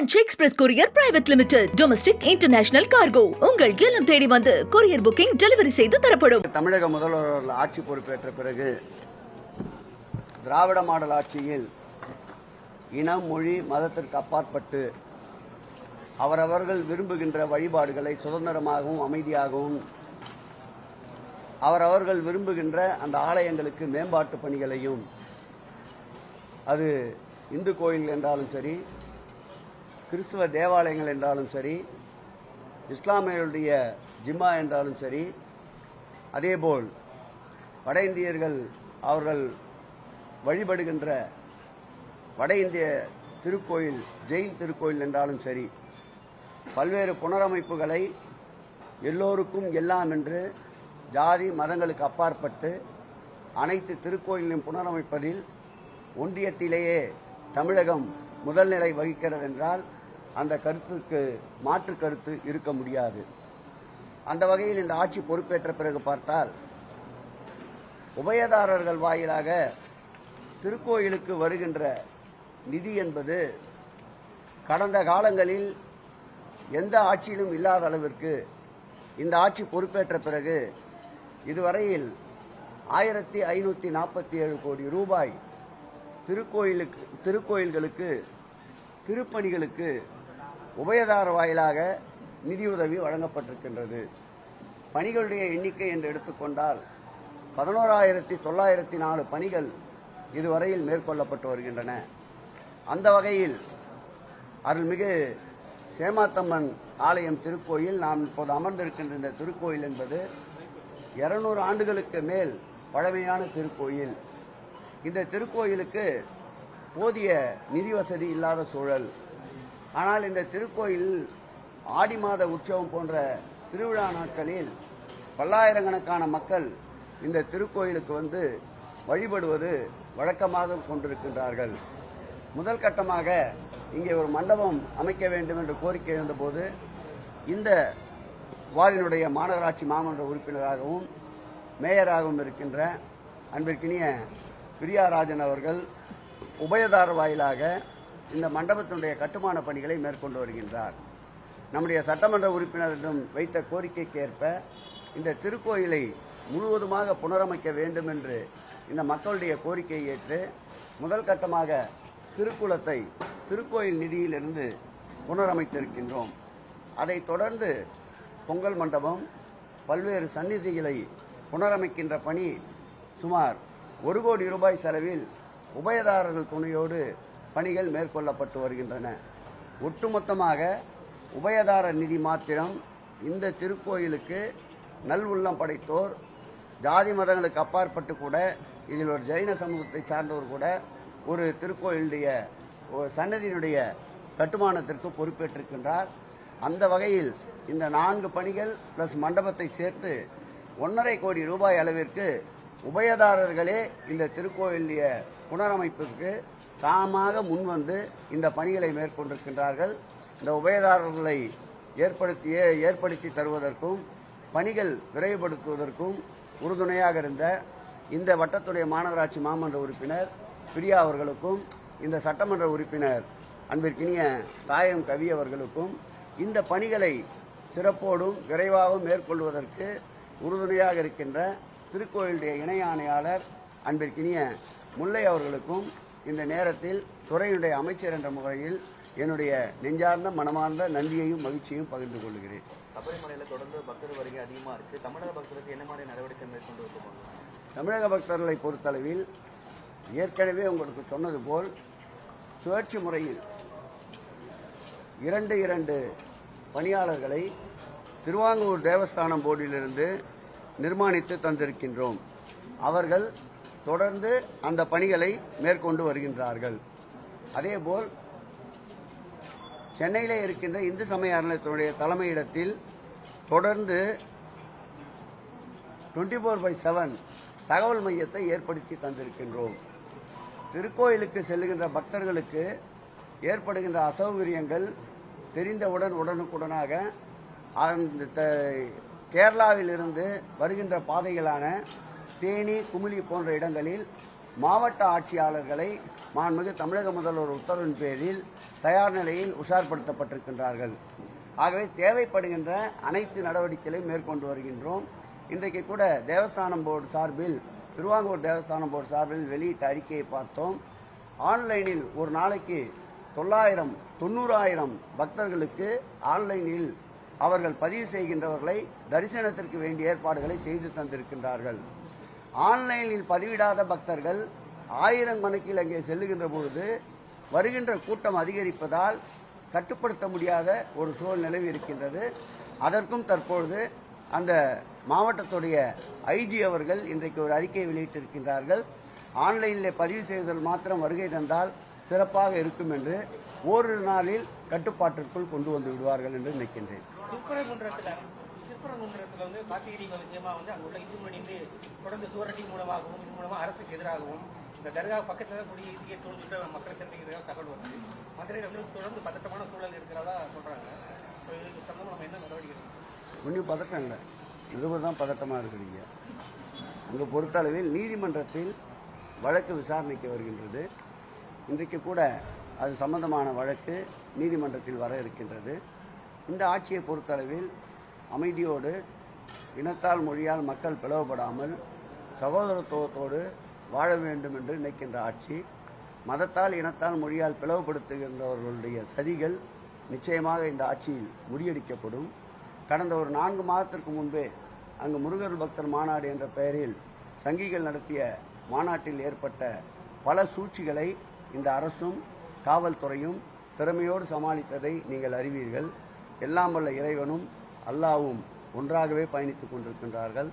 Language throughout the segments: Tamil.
Franch express courier private limited domestic international cargo உங்கள் இல்லம் தேடி வந்து கொரியர் புக்கிங் டெலிவரி செய்து தரப்படும். தமிழக முதல்வர் ஆட்சி பொறுப்பேற்ற பிறகு திராவிட மாடல் ஆட்சியில் இனம் மொழி மதத்திற்கு அப்பாற்பட்டு அவரவர்கள் விரும்புகின்ற வழிபாடுகளை சுதந்திரமாகவும் அமைதியாகவும் அவரவர்கள் விரும்புகின்ற அந்த ஆலயங்களுக்கு மேம்பாட்டு பணிகளையும் அது இந்து கோயில் என்றாலும் சரி கிறிஸ்துவ தேவாலயங்கள் என்றாலும் சரி இஸ்லாமியருடைய ஜிம்மா என்றாலும் சரி அதேபோல் வட இந்தியர்கள் அவர்கள் வழிபடுகின்ற வட இந்திய திருக்கோயில் ஜெயின் திருக்கோயில் என்றாலும் சரி பல்வேறு புனரமைப்புகளை எல்லோருக்கும் எல்லாம் என்று ஜாதி மதங்களுக்கு அப்பாற்பட்டு அனைத்து திருக்கோயிலையும் புனரமைப்பதில் ஒன்றியத்திலேயே தமிழகம் முதல் நிலை வகிக்கிறது என்றால் அந்த கருத்துக்கு மாற்று கருத்து இருக்க முடியாது. அந்த வகையில் இந்த ஆட்சி பொறுப்பேற்ற பிறகு பார்த்தால் உபயதாரர்கள் வாயிலாக திருக்கோயிலுக்கு வருகின்ற நிதி என்பது கடந்த காலங்களில் எந்த ஆட்சியிலும் இல்லாத அளவிற்கு இந்த ஆட்சி பொறுப்பேற்ற பிறகு இதுவரையில் ஆயிரத்தி ஐநூற்றி நாற்பத்தி ஏழு கோடி ரூபாய் திருக்கோயிலுக்கு திருக்கோயில்களுக்கு திருப்பணிகளுக்கு உபயதார வாயிலாக நிதியுதவி வழங்கப்பட்டிருக்கின்றது. பணிகளுடைய எண்ணிக்கை என்று எடுத்துக்கொண்டால் பதினோராயிரத்தி தொள்ளாயிரத்தி நாலு பணிகள் இதுவரையில் மேற்கொள்ளப்பட்டு வருகின்றன. அந்த வகையில் அருள்மிகு சேமாத்தம்மன் ஆலயம் திருக்கோயில் நாம் இப்போது அமர்ந்திருக்கின்ற இந்த திருக்கோயில் என்பது இருநூறு ஆண்டுகளுக்கு மேல் பழமையான திருக்கோயில். இந்த திருக்கோயிலுக்கு போதிய நிதி வசதி இல்லாத சூழல். ஆனால் இந்த திருக்கோயில் ஆடி மாத உற்சவம் போன்ற திருவிழா நாட்களில் பல்லாயிரக்கணக்கான மக்கள் இந்த திருக்கோயிலுக்கு வந்து வழிபடுவது வழக்கமாக கொண்டிருக்கின்றார்கள். முதல் கட்டமாக இங்கே ஒரு மண்டபம் அமைக்க வேண்டும் என்ற கோரிக்கை எழுந்தபோது இந்த வார்டினுடைய மாநகராட்சி மாமன்ற உறுப்பினராகவும் மேயராகவும் இருக்கின்ற அன்பிற்கினிய பிரியாராஜன் அவர்கள் உபயதார வாயிலாக இந்த மண்டபத்தினுடைய கட்டுமான பணிகளை மேற்கொண்டு வருகின்றார். நம்முடைய சட்டமன்ற உறுப்பினரிடம் வைத்த கோரிக்கைக்கு ஏற்ப இந்த திருக்கோயிலை முழுவதுமாக புனரமைக்க வேண்டும் என்று இந்த மக்களுடைய கோரிக்கையை ஏற்று முதல் கட்டமாக திருக்குளத்தை திருக்கோயில் நிதியிலிருந்து புனரமைத்திருக்கின்றோம். அதைத் தொடர்ந்து பொங்கல் மண்டபம் பல்வேறு சந்நிதிகளை புனரமைக்கின்ற பணி சுமார் ஒரு கோடி ரூபாய் செலவில் உபயதாரர்கள் துணையோடு பணிகள் மேற்கொள்ளப்பட்டு வருகின்றன. ஒட்டுமொத்தமாக உபயதார நிதி மாத்திரம் இந்த திருக்கோயிலுக்கு நல்வுள்ளம் படைத்தோர் ஜாதி மதங்களுக்கு அப்பாற்பட்டு கூட இதில் ஒரு ஜெயின சமூகத்தை சார்ந்தவர் கூட ஒரு திருக்கோயிலுடைய சன்னதியினுடைய கட்டுமானத்திற்கு பொறுப்பேற்றிருக்கின்றார். அந்த வகையில் இந்த நான்கு பணிகள் பிளஸ் மண்டபத்தை சேர்த்து ஒன்றரை கோடி ரூபாய் அளவிற்கு உபயதாரர்களே இந்த திருக்கோயிலுடைய புனரமைப்பிற்கு தாமாக முன்வந்து இந்த பணிகளை மேற்கொண்டிருக்கின்றார்கள். இந்த உபயதாரர்களை ஏற்படுத்திய ஏற்படுத்தி தருவதற்கும் பணிகள் விரைவுபடுத்துவதற்கும் உறுதுணையாக இருந்த இந்த வட்டத்துடைய மாநகராட்சி மாமன்ற உறுப்பினர் பிரியா அவர்களுக்கும் இந்த சட்டமன்ற உறுப்பினர் அன்பிற்கினிய தாயம் கவி அவர்களுக்கும் இந்த பணிகளை சிறப்போடும் விரைவாகவும் மேற்கொள்வதற்கு உறுதுணையாக இருக்கின்ற திருக்கோயிலுடைய இணை ஆணையாளர் அன்பிற்கினிய முல்லை அவர்களுக்கும் இந்த நேரத்தில் துறையினுடைய அமைச்சர் என்ற முறையில் என்னுடைய நெஞ்சார்ந்த மனமார்ந்த நன்றியையும் மகிழ்ச்சியும் பகிர்ந்து கொள்கிறேன். சபரிமலையில தொடர்ந்து பக்தர் வருகை அதிகமா இருக்கு. தமிழக பக்தருக்கு என்ன மாதிரி நடவடிக்கை மேற்கொண்டு தமிழக பக்தர்களை பொறுத்தளவில் ஏற்கனவே உங்களுக்கு சொன்னது போல் சுழற்சி முறையில் இரண்டு இரண்டு பணியாளர்களை திருவாங்கூர் தேவஸ்தானம் போர்டிலிருந்து நிர்மாணித்து தந்திருக்கின்றோம். அவர்கள் தொடர்ந்து அந்த பணிகளை மேற்கொண்டு வருகின்றார்கள். அதேபோல் சென்னையிலே இருக்கின்ற இந்து சமய அறநிலையத்தினுடைய தலைமையிடத்தில் தொடர்ந்து டுவெண்ட்டி ஃபோர் பை செவன் தகவல் மையத்தை ஏற்படுத்தி தந்திருக்கின்றோம். திருக்கோயிலுக்கு செல்லுகின்ற பக்தர்களுக்கு ஏற்படுகின்ற அசௌகரியங்கள் தெரிந்தவுடன் உடனுக்குடனாக அந்த த- கேரளாவிலிருந்து வருகின்ற பாதைகளான தேனி குமிழி போன்ற இடங்களில் மாவட்ட ஆட்சியாளர்களை மாண்புமிகு தமிழக முதல்வர் உத்தரவின் பேரில் தயார் நிலையில் உஷார்படுத்தப்பட்டிருக்கின்றார்கள். ஆகவே தேவைப்படுகின்ற அனைத்து நடவடிக்கைகளையும் மேற்கொண்டு வருகின்றோம். இன்றைக்கு கூட தேவஸ்தானம் போர்டு சார்பில் திருவாங்கூர் தேவஸ்தானம் போர்டு சார்பில் வெளியிட்ட அறிக்கையை பார்த்தோம். ஆன்லைனில் ஒரு நாளைக்கு தொள்ளாயிரம் தொண்ணூறாயிரம் பக்தர்களுக்கு ஆன்லைனில் அவர்கள் பதிவு செய்கின்றவர்களை தரிசனத்திற்கு வேண்டிய ஏற்பாடுகளை செய்து தந்திருக்கின்றார்கள். ஆன்லைனில் பதிவிடாத பக்தர்கள் ஆயிரம் கணக்கில் அங்கே செல்லுகின்ற பொழுது வருகின்ற கூட்டம் அதிகரிப்பதால் கட்டுப்படுத்த முடியாத ஒரு சூழல் நிலவி இருக்கின்றது. அதற்கும் தற்பொழுது அந்த மாவட்டத்துடைய ஐஜி அவர்கள் இன்றைக்கு ஒரு அறிக்கை வெளியிட்டிருக்கின்றார்கள். ஆன்லைனில் பதிவு செய்தல் மாத்திரம் வருகை தந்தால் சிறப்பாக இருக்கும் என்று ஓரிரு நாளில் கட்டுப்பாட்டிற்குள் கொண்டு வந்து விடுவார்கள் என்று நினைக்கின்றேன். திருப்பரங்குன்றத்துல வந்து கார்த்திகை விஷயமா வந்து அங்குள்ள இந்து மணி வந்து தொடர்ந்து சூரட்டி மூலமாகவும் இது மூலமாக அரசுக்கு எதிராகவும் இந்த தர்கா பக்கத்தில் தான் குடி இந்திய தோல்விட்டு மக்களை தகவல் வருது. மதுரையில் வந்து தொடர்ந்து பதட்டமான சூழல் இருக்கிறதா சொல்கிறாங்க ஸோ இதுக்கு சம்பந்தம் நம்ம என்ன நடவடிக்கை எடுக்கணும்? ஒன்றும் பதட்டம் இல்லை நிருபர் தான் பதட்டமாக இருக்கிறீங்க. அங்கே பொறுத்தளவில் நீதிமன்றத்தில் வழக்கு விசாரணைக்கு வருகின்றது. இன்றைக்கு கூட அது சம்பந்தமான வழக்கு நீதிமன்றத்தில் வர இருக்கின்றது. இந்த ஆட்சியை பொறுத்தளவில் அமைதியோடு இனத்தால் மொழியால் மக்கள் பிளவுபடாமல் சகோதரத்துவத்தோடு வாழ வேண்டும் என்று நினைக்கின்ற ஆட்சி மதத்தால் இனத்தால் மொழியால் பிளவுபடுத்துகின்றவர்களுடைய சதிகள் நிச்சயமாக இந்த ஆட்சியில் முறியடிக்கப்படும். கடந்த ஒரு நான்கு மாதத்திற்கு முன்பே அங்கு முருகர் பக்தர் மாநாடு என்ற பெயரில் சங்கிகள் நடத்திய மாநாட்டில் ஏற்பட்ட பல சூழ்ச்சிகளை இந்த அரசும் காவல்துறையும் திறமையோடு சமாளித்ததை நீங்கள் அறிவீர்கள். எல்லாம் வல்ல இறைவனும் அல்லாவும் ஒன்றாகவே பயணித்துக் கொண்டிருக்கின்றார்கள்.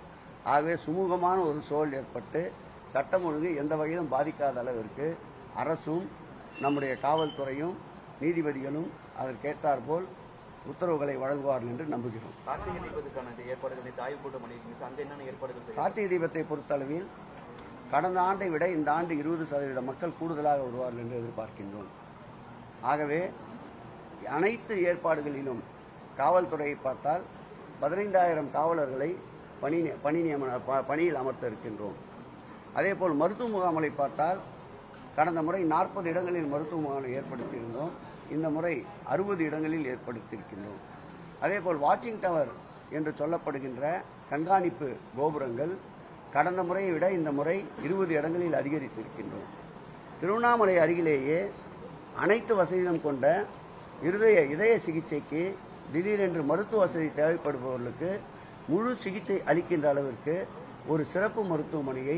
ஆகவே சுமூகமான ஒரு சூழல் ஏற்பட்டு சட்டம் ஒழுங்கு எந்த வகையிலும் பாதிக்காத அளவிற்கு அரசும் நம்முடைய காவல்துறையும் நீதிபதிகளும் அதற்கேற்றாற்போல் உத்தரவுகளை வழங்குவார்கள் என்று நம்புகிறோம். கார்த்திகை தீபத்துக்கான ஏற்பாடுகள் நேற்று ஆய்வு கூட்டம் அங்க என்னென்ன ஏற்பாடுகள் கார்த்திகை தீபத்தை பொறுத்தளவில் கடந்த ஆண்டை விட இந்த ஆண்டு இருபது சதவீத மக்கள் கூடுதலாக வருவார்கள் என்று எதிர்பார்க்கின்றோம். ஆகவே அனைத்து ஏற்பாடுகளிலும் காவல்துறையை பார்த்தால் பதினைந்தாயிரம் காவலர்களை பணி பணி நியமன ப- பணியில் அமர்த்த இருக்கின்றோம் அதேபோல் மருத்துவ முகாம்களை பார்த்தால் கடந்த முறை நாற்பது இடங்களில் மருத்துவ முகாமை ஏற்படுத்தியிருந்தோம். இந்த முறை அறுபது இடங்களில் ஏற்படுத்தியிருக்கின்றோம். அதேபோல் வாட்சிங் டவர் என்று சொல்லப்படுகின்ற கண்காணிப்பு கோபுரங்கள் கடந்த முறையை விட இந்த முறை இருபது இடங்களில் அதிகரித்திருக்கின்றோம். திருவண்ணாமலை அருகிலேயே அனைத்து வசதியும் கொண்ட இருதய இதய சிகிச்சைக்கு திடீரென்று மருத்துவ வசதி தேவைப்படுபவர்களுக்கு முழு சிகிச்சை அளிக்கின்ற அளவிற்கு ஒரு சிறப்பு மருத்துவமனையை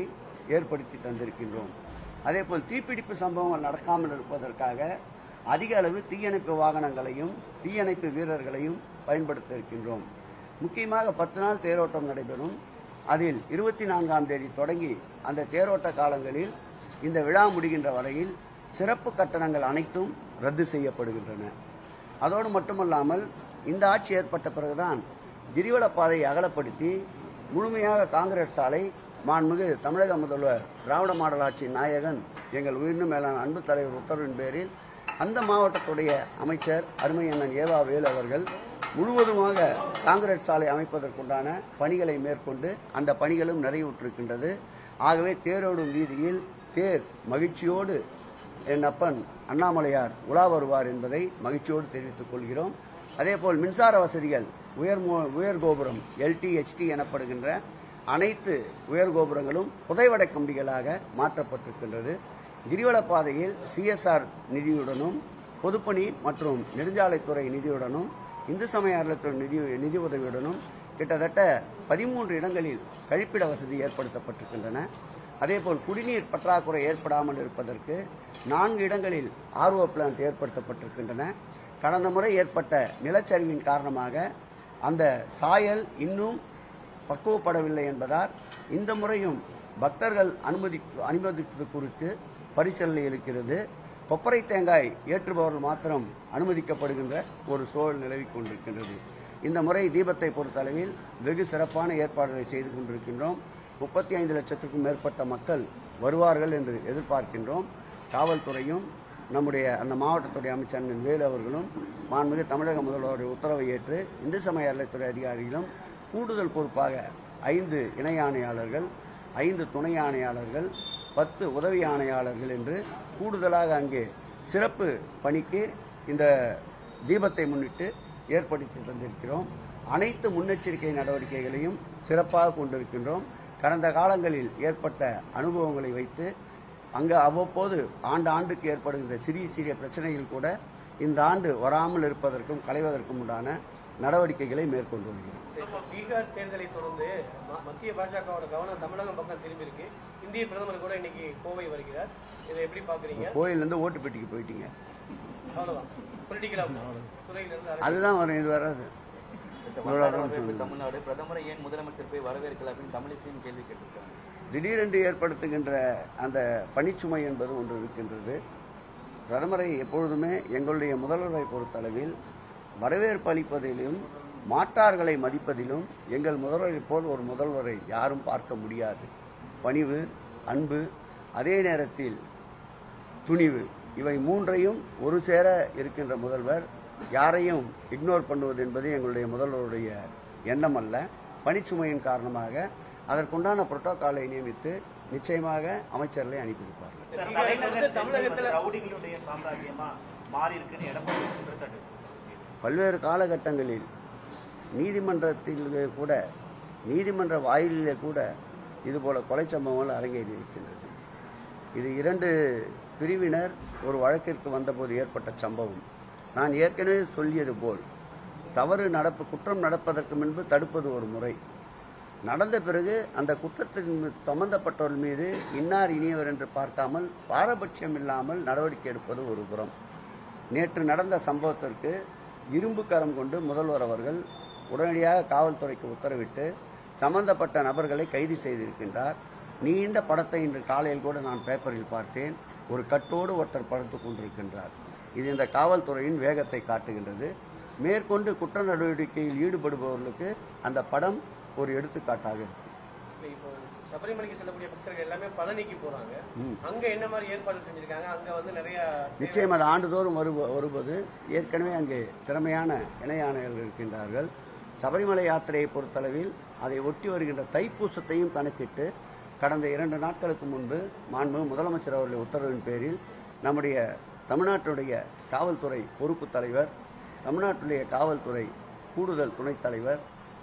ஏற்படுத்தி தந்திருக்கின்றோம். அதேபோல் தீப்பிடிப்பு சம்பவங்கள் நடக்காமல் இருப்பதற்காக அதிக அளவு தீயணைப்பு வாகனங்களையும் தீயணைப்பு வீரர்களையும் பயன்படுத்த இருக்கின்றோம் முக்கியமாக பத்து நாள் தேரோட்டம் நடைபெறும். அதில் இருபத்தி நான்காம் தேதி தொடங்கி அந்த தேரோட்ட காலங்களில் இந்த விழா முடிகின்ற வரையில் சிறப்பு கட்டணங்கள் அனைத்தும் ரத்து செய்யப்படுகின்றன. அதோடு மட்டுமல்லாமல் இந்த ஆட்சி ஏற்பட்ட பிறகுதான் கிரிவல பாதையை அகலப்படுத்தி முழுமையாக காங்கிரஸ் சாலை மாண்புமிகு தமிழக முதல்வர் திராவிட மாடல் ஆட்சி நாயகன் எங்கள் உயிரினும் மேலான அன்பு தலைவர் உத்தரவின் பேரில் அந்த மாவட்டத்துடைய அமைச்சர் அருமையண்ணன் ஏவா வேல் அவர்கள் முழுவதுமாக காங்கிரஸ் சாலை அமைப்பதற்குண்டான பணிகளை மேற்கொண்டு அந்த பணிகளும் நிறைவுற்றிருக்கின்றது. ஆகவே தேரோடும் வீதியில் தேர் மகிழ்ச்சியோடு என் அப்பன் அண்ணாமலையார் உலா வருவார் என்பதை மகிழ்ச்சியோடு தெரிவித்துக் கொள்கிறோம். அதேபோல் மின்சார வசதிகள் உயர் மோ- உயர் கோபுரம் எல்டிஹெச்டி எனப்படுகின்ற அனைத்து உயர் கோபுரங்களும் புதைவடை கம்பிகளாக மாற்றப்பட்டிருக்கின்றது. கிரிவல பாதையில் சிஎஸ்ஆர் நிதியுடனும் பொதுப்பணி மற்றும் நெடுஞ்சாலைத்துறை நிதியுடனும் இந்து சமய அறத்துறை நிதி நிதி உதவியுடனும் கிட்டத்தட்ட பதிமூன்று இடங்களில் கழிப்பிட வசதி ஏற்படுத்தப்பட்டிருக்கின்றன. அதேபோல் குடிநீர் பற்றாக்குறை ஏற்படாமல் இருப்பதற்கு நான்கு இடங்களில் ஆர்ஓ பிளான்ட் ஏற்படுத்தப்பட்டிருக்கின்றன. கடந்த முறை ஏற்பட்ட நிலச்சரிவின் காரணமாக அந்த சாயல் இன்னும் பக்குவப்படவில்லை என்பதால் இந்த முறையும் பக்தர்கள் அனுமதி அனுமதிப்பது குறித்து பரிசீலனை இருக்கிறது. கொப்பரை தேங்காய் ஏற்றுபவர்கள் மாத்திரம் அனுமதிக்கப்படுகின்ற ஒரு சூழல் நிலவிக் கொண்டிருக்கின்றது. இந்த முறை தீபத்தை பொறுத்தளவில் வெகு சிறப்பான ஏற்பாடுகளை செய்து கொண்டிருக்கின்றோம். முப்பத்தி ஐந்து லட்சத்துக்கும் மேற்பட்ட மக்கள் வருவார்கள் என்று எதிர்பார்க்கின்றோம். காவல்துறையும் நம்முடைய அந்த மாவட்டத்துடைய அமைச்சர் வேலு அவர்களும் மாண்புமிகு தமிழக முதல்வருடைய உத்தரவை ஏற்று இந்து சமய அறநிலைத்துறை அதிகாரிகளும் கூடுதல் பொறுப்பாக ஐந்து இணை ஆணையாளர்கள் ஐந்து துணை ஆணையாளர்கள் பத்து உதவி ஆணையாளர்கள் என்று கூடுதலாக அங்கே சிறப்பு பணிக்கு இந்த தீபத்தை முன்னிட்டு ஏற்படுத்தி தந்திருக்கிறோம். அனைத்து முன்னெச்சரிக்கை நடவடிக்கைகளையும் சிறப்பாக கொண்டிருக்கின்றோம். கடந்த காலங்களில் ஏற்பட்ட அனுபவங்களை வைத்து அங்கு அவ்வப்போது ஆண்டு ஆண்டுக்கு ஏற்படுகின்ற சிறிய சிறிய பிரச்சனைகள் கூட இந்த ஆண்டு வராமல் இருப்பதற்கும் களைவதற்கும் உண்டான நடவடிக்கைகளை மேற்கொண்டு வருகிறோம் இப்போ பீகார் தேர்தலை தொடர்ந்து மத்திய பாஜகவோட கவனம் தமிழகம் பக்கம் திரும்பி இருக்கு. இந்திய பிரதமர் கூட இன்னைக்கு கோவை வருகிறார். இதை எப்படி பாக்குறீங்க கோயிலிருந்து ஓட்டு பெட்டிக்கு போயிட்டீங்க. இருந்து. அதுதான் வரும் இது வராது. தமிழ்நாடு பிரதமரை ஏன் முதலமைச்சர் போய் வரவேற்கல அப்படின்னு தமிழிசையும் கேள்வி கேட்டிருக்காங்க. திடீரென்று ஏற்படுத்துகின்ற அந்த பணிச்சுமை என்பது ஒன்று இருக்கின்றது. பிரதமரை எப்பொழுதுமே எங்களுடைய முதல்வரை பொறுத்தளவில் வரவேற்பு அளிப்பதிலும் மாற்றார்களை மதிப்பதிலும் எங்கள் முதல்வரை போல் ஒரு முதல்வரை யாரும் பார்க்க முடியாது. பணிவு அன்பு அதே நேரத்தில் துணிவு. இவை மூன்றையும் ஒரு சேர இருக்கின்ற முதல்வர். யாரையும் இக்னோர் பண்ணுவது என்பது எங்களுடைய முதல்வருடைய எண்ணம் அல்ல. பணிச்சுமையின் காரணமாக அதற்குண்டான புரோட்டோகாலை நியமித்து நிச்சயமாக அமைச்சர்களை அனுப்பி வைப்பார்கள் பீகாரை தொடர்ந்து தமிழகத்துல ரவுடிகளுடைய சாம்ராஜ்யமா மாறி இருக்குன்னு எடப்பாடி குற்றச்சாட்டு பல்வேறு காலகட்டங்களில் நீதிமன்றத்தில் கூட நீதிமன்ற வாயிலிலே கூட இதுபோல கொலை சம்பவங்கள் அரங்கேறி இருக்கின்றது. இது இரண்டு பிரிவினர் ஒரு வழக்கிற்கு வந்தபோது ஏற்பட்ட சம்பவம். நான் ஏற்கனவே சொல்லியது போல் தவறு நடப்பு குற்றம் நடப்பதற்கு முன்பு தடுப்பது ஒரு முறை. நடந்த பிறகு அந்த குற்றத்தின் சம்பந்தப்பட்டவர்கள் மீது இன்னார் இனியவர் என்று பார்க்காமல் பாரபட்சம் இல்லாமல் நடவடிக்கை எடுப்பது ஒரு புறம். நேற்று நடந்த சம்பவத்திற்கு இரும்பு கரம் கொண்டு முதல்வர் அவர்கள் உடனடியாக காவல்துறைக்கு உத்தரவிட்டு சம்பந்தப்பட்ட நபர்களை கைது செய்திருக்கின்றார். நீண்ட படத்தை இன்று காலையில் கூட நான் பேப்பரில் பார்த்தேன். ஒரு கட்டோடு ஒருத்தர் படுத்துக் கொண்டிருக்கின்றார். இது இந்த காவல்துறையின் வேகத்தை காட்டுகின்றது. மேற்கொண்டு குற்ற நடவடிக்கையில் ஈடுபடுபவர்களுக்கு அந்த படம் ஒரு எடுத்துக்காட்டாக இருக்கும் இப்போ சபரிமலைக்கு செல்லக்கூடிய பக்தர்கள் எல்லாமே பழனிக்கு போறாங்க. அங்க என்ன மாதிரி ஏற்பாடு செஞ்சிருக்காங்க? அங்க வந்து நிறைய நிச்சயம் அது ஆண்டுதோறும் வருவ வருவது ஏற்கனவே அங்கே திறமையான இணையாணைகள் இருக்கின்றார்கள். சபரிமலை யாத்திரையை பொறுத்தளவில் அதை ஒட்டி வருகின்ற தைப்பூசத்தையும் கணக்கிட்டு கடந்த இரண்டு நாட்களுக்கு முன்பு மாண்பு முதலமைச்சர் அவர்களுடைய உத்தரவின் பேரில் நம்முடைய தமிழ்நாட்டுடைய காவல்துறை பொறுப்பு தலைவர் தமிழ்நாட்டுடைய காவல்துறை கூடுதல் துணைத் தலைவர்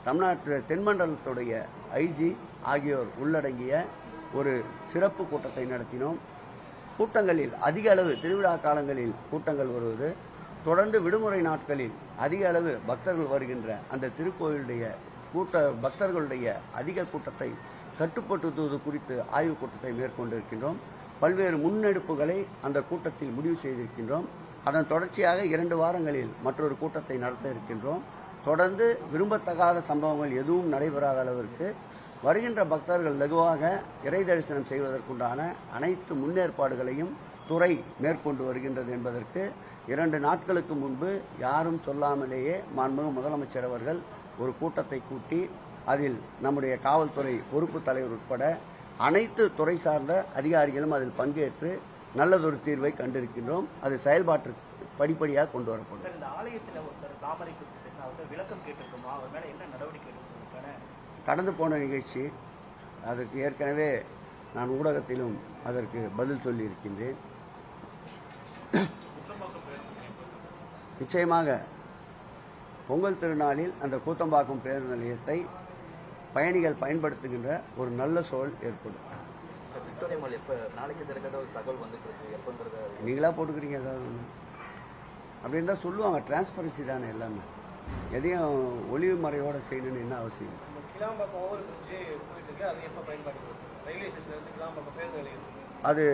தமிழ்நாட்டு தென்மண்டலத்துடைய ஐஜி ஆகியோர் உள்ளடங்கிய ஒரு சிறப்பு கூட்டத்தை நடத்தினோம். கூட்டங்களில் அதிக அளவு திருவிழா காலங்களில் கூட்டங்கள் வருவது தொடர்ந்து விடுமுறை நாட்களில் அதிக அளவு பக்தர்கள் வருகின்ற அந்த திருக்கோயிலுடைய கூட்ட பக்தர்களுடைய அதிக கூட்டத்தை கட்டுப்படுத்துவது குறித்து ஆய்வுக் கூட்டத்தை மேற்கொண்டிருக்கின்றோம். பல்வேறு முன்னெடுப்புகளை அந்த கூட்டத்தில் முடிவு செய்திருக்கின்றோம். அதன் தொடர்ச்சியாக இரண்டு வாரங்களில் மற்றொரு கூட்டத்தை நடத்த இருக்கின்றோம். தொடர்ந்து விரும்பத்தகாத சம்பவங்கள் எதுவும் நடைபெறாத அளவிற்கு வருகின்ற பக்தர்கள் லகுவாக இறை தரிசனம் செய்வதற்குண்டான அனைத்து முன்னேற்பாடுகளையும் துறை மேற்கொண்டு வருகின்றது என்பதற்கு இரண்டு நாட்களுக்கு முன்பு யாரும் சொல்லாமலேயே மாண்புமிகு முதலமைச்சர் அவர்கள் ஒரு கூட்டத்தை கூட்டி அதில் நம்முடைய காவல்துறை பொறுப்பு தலைவர் உட்பட அனைத்து துறை சார்ந்த அதிகாரிகளும் அதில் பங்கேற்று நல்லதொரு தீர்வை கண்டிருக்கின்றோம். அது செயல்பாட்டிற்கு படிப்படியாக கொண்டு வரப்படும். சார் இந்த ஆலயத்துல ஒருத்தர் தாமரை குறித்து பேசினா அவர்கிட்ட விளக்கம் கேட்டிருக்கோமா? அவர் மேல என்ன நடவடிக்கை எடுக்கிறதுக்கான கடந்து போன நிகழ்ச்சி அதற்கு ஏற்கனவே நான் ஊடகத்திலும் அதற்கு பதில் சொல்லியிருக்கின்றேன். நிச்சயமாக பொங்கல் திருநாளில் அந்த கூத்தம்பாக்கம் பேருந்து நிலையத்தை பயணிகள் பயன்படுத்துகின்ற ஒரு நல்ல சூழல் ஏற்படும். நீங்களா போட்டுக்கிறீங்க ஏதாவது ஒண்ணு. அப்படி இருந்தால் சொல்லுவாங்க. டிரான்ஸ்பரன்சி தானே எல்லாமே. எதையும் ஒளிவு மறைவோட செய்யணும்னு என்ன அவசியம்? அது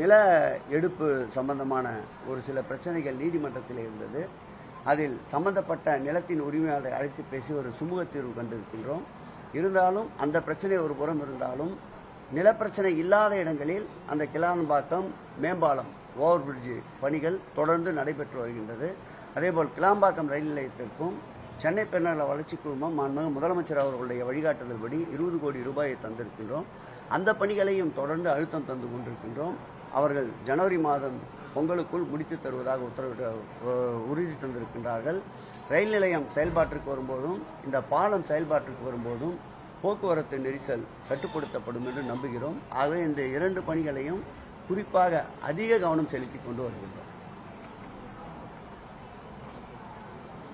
நில எடுப்பு சம்பந்தமான ஒரு சில பிரச்சனைகள் நீதிமன்றத்தில் இருந்தது. அதில் சம்பந்தப்பட்ட நிலத்தின் உரிமையாளரை அழைத்து பேசி ஒரு சுமூக தீர்வு கண்டிருக்கின்றோம். இருந்தாலும் அந்த பிரச்சனை ஒரு புறம் இருந்தாலும் நிலப்பிரச்சனை இல்லாத இடங்களில் அந்த கிளாம்பாக்கம் மேம்பாலம் ஓவர் பிரிட்ஜ் பணிகள் தொடர்ந்து நடைபெற்று வருகின்றது. அதேபோல் கிளாம்பாக்கம் ரயில் நிலையத்திற்கும் சென்னை பெருநகர வளர்ச்சி குழுமம் மாண்புமிகு முதலமைச்சர் அவர்களுடைய வழிகாட்டுதல்படி இருபது கோடி ரூபாயை தந்திருக்கின்றோம். அந்த பணிகளையும் தொடர்ந்து அழுத்தம் தந்து கொண்டிருக்கின்றோம். அவர்கள் ஜனவரி மாதம் பொங்கலுக்குள் முடித்து தருவதாக உத்தரவிட உறுதி தந்திருக்கின்றார்கள். ரயில் நிலையம் செயல்பாட்டிற்கு வரும்போதும் இந்த பாலம் செயல்பாட்டிற்கு வரும்போதும் போக்குவரத்து நெரிசல் கட்டுப்படுத்தப்படும் என்று நம்புகிறோம். ஆகவே இந்த இரண்டு பணிகளையும் குறிப்பாக அதிக கவனம் செலுத்தி கொண்டு வருகின்றோம்.